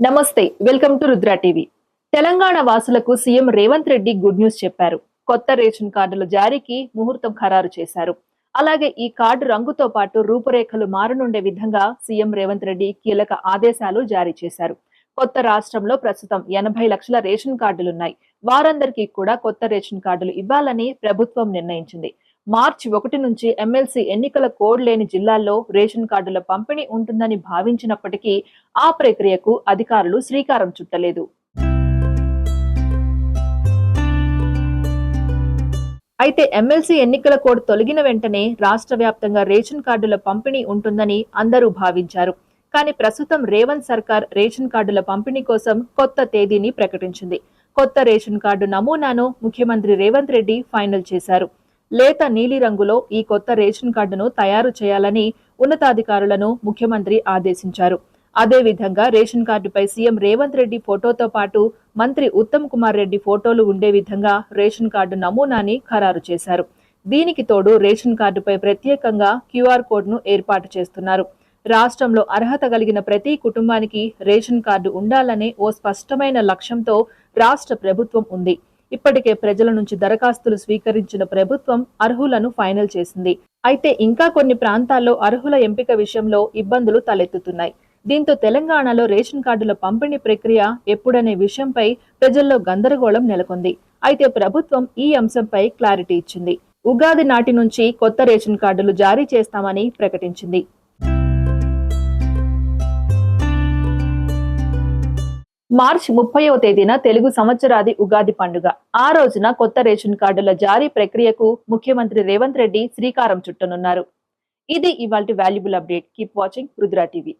నమస్తే welcome to Rudra TV. Telangana వాసులకు CM Revanth Reddy good news చెప్పారు. కొత్త రేషన్ కార్డుల జారీకి ముహూర్తం ఖరారు చేశారు. అలాగే ఈ కార్డు రంగుతో పాటు రూపురేఖలు మారనుండే విధంగా సీఎం రేవంత్ రెడ్డి కీలక ఆదేశాలు జారీ చేశారు. కొత్త రాష్ట్రంలో ప్రస్తుతం ఎనభై లక్షల రేషన్ కార్డులున్నాయి. వారందరికీ కూడా కొత్త రేషన్ కార్డులు ఇవ్వాలని ప్రభుత్వం నిర్ణయించింది. మార్చి ఒకటి నుంచి ఎమ్మెల్సీ ఎన్నికల కోడ్ లేని జిల్లాల్లో రేషన్ కార్డుల పంపిణీ ఉంటుందని భావించినప్పటికీ ఆ ప్రక్రియకు అధికారులు శ్రీకారం చుట్టలేదు. అయితే ఎమ్మెల్సీ ఎన్నికల కోడ్ తొలగిన వెంటనే రాష్ట్ర వ్యాప్తంగా రేషన్ కార్డుల పంపిణీ ఉంటుందని అందరూ భావించారు. కానీ ప్రస్తుతం రేవంత్ సర్కార్ రేషన్ కార్డుల పంపిణీ కోసం కొత్త తేదీని ప్రకటించింది. కొత్త రేషన్ కార్డు నమూనాను ముఖ్యమంత్రి రేవంత్ రెడ్డి ఫైనల్ చేశారు. లేత నీలిరంగులో ఈ కొత్త రేషన్ కార్డును తయారు చేయాలని ఉన్నతాధికారులను ముఖ్యమంత్రి ఆదేశించారు. అదేవిధంగా రేషన్ కార్డుపై సీఎం రేవంత్ రెడ్డి ఫోటోతో పాటు మంత్రి ఉత్తమ్ కుమార్ రెడ్డి ఫోటోలు ఉండే విధంగా రేషన్ కార్డు నమూనాని ఖరారు చేశారు. దీనికి తోడు రేషన్ కార్డుపై ప్రత్యేకంగా క్యూఆర్ కోడ్ను ఏర్పాటు చేస్తున్నారు. రాష్ట్రంలో అర్హత కలిగిన ప్రతి కుటుంబానికి రేషన్ కార్డు ఉండాలనే ఓ స్పష్టమైన లక్ష్యంతో రాష్ట్ర ప్రభుత్వం ఉంది. ఇప్పటికే ప్రజల నుంచి దరఖాస్తులు స్వీకరించిన ప్రభుత్వం అర్హులను ఫైనల్ చేసింది. అయితే ఇంకా కొన్ని ప్రాంతాల్లో అర్హుల ఎంపిక విషయంలో ఇబ్బందులు తలెత్తుతున్నాయి. దీంతో తెలంగాణలో రేషన్ కార్డుల పంపిణీ ప్రక్రియ ఎప్పుడనే విషయంపై ప్రజల్లో గందరగోళం నెలకొంది. అయితే ప్రభుత్వం ఈ అంశంపై క్లారిటీ ఇచ్చింది. ఉగాది నాటి నుంచి కొత్త రేషన్ కార్డులు జారీ చేస్తామని ప్రకటించింది. మార్చి ముప్పైవ తేదీన తెలుగు సంవత్సరాది ఉగాది పండుగ. ఆ రోజున కొత్త రేషన్ కార్డుల జారీ ప్రక్రియకు ముఖ్యమంత్రి రేవంత్ రెడ్డి శ్రీకారం చుట్టనున్నారు. ఇది ఇవాల్టి valuable update. Keep watching Rudra TV.